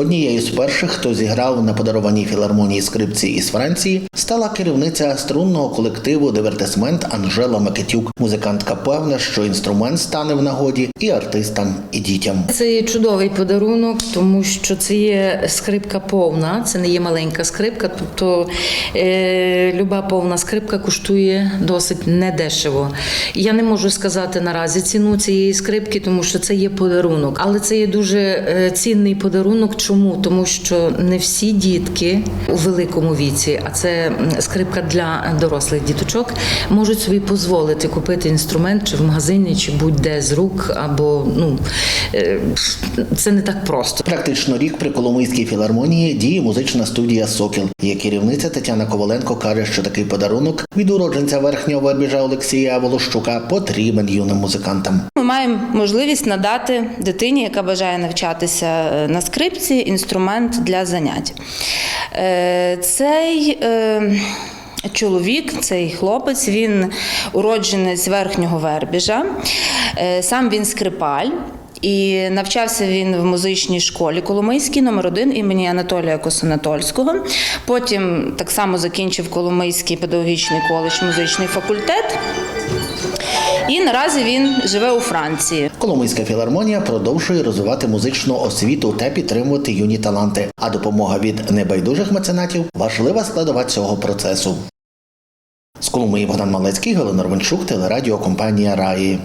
Однією з перших, хто зіграв на подарованій філармонії скрипці із Франції, стала керівниця струнного колективу Дивертисмент Анжела Микитюк. Музикантка певна, що інструмент стане в нагоді і артистам, і дітям. Це є чудовий подарунок, тому що це є скрипка повна, це не є маленька скрипка. Тобто е, люба повна скрипка коштує досить недешево. Я не можу сказати наразі ціну цієї скрипки, тому що це є подарунок. Але це є дуже е, цінний подарунок. Чому? Тому що не всі дітки у великому віці, а це скрипка для дорослих діточок, можуть собі дозволити купити інструмент чи в магазині, чи будь-де з рук, або ну це не так просто. Практично рік при Коломийській філармонії діє музична студія Сокіл. Її керівниця Тетяна Коваленко каже, що такий подарунок від уродженця верхнього вербіжа Олексія Волощука потрібен юним музикантам. Ми маємо можливість надати дитині, яка бажає навчатися е, на скрипці, інструмент для занять. Е, Цей е, чоловік, цей хлопець, він уродженець верхнього вербіжа. Е, Сам він скрипаль. І навчався він в музичній школі Коломийській номер 1 імені Анатолія Косонатольського. Потім так само закінчив Коломийський педагогічний коледж музичний факультет. І наразі він живе у Франції. Коломийська філармонія продовжує розвивати музичну освіту та підтримувати юні таланти. А допомога від небайдужих меценатів важлива складова цього процесу. З Коломиї Богдан Малецький, Галина Рвенчук, телерадіокомпанія Раї.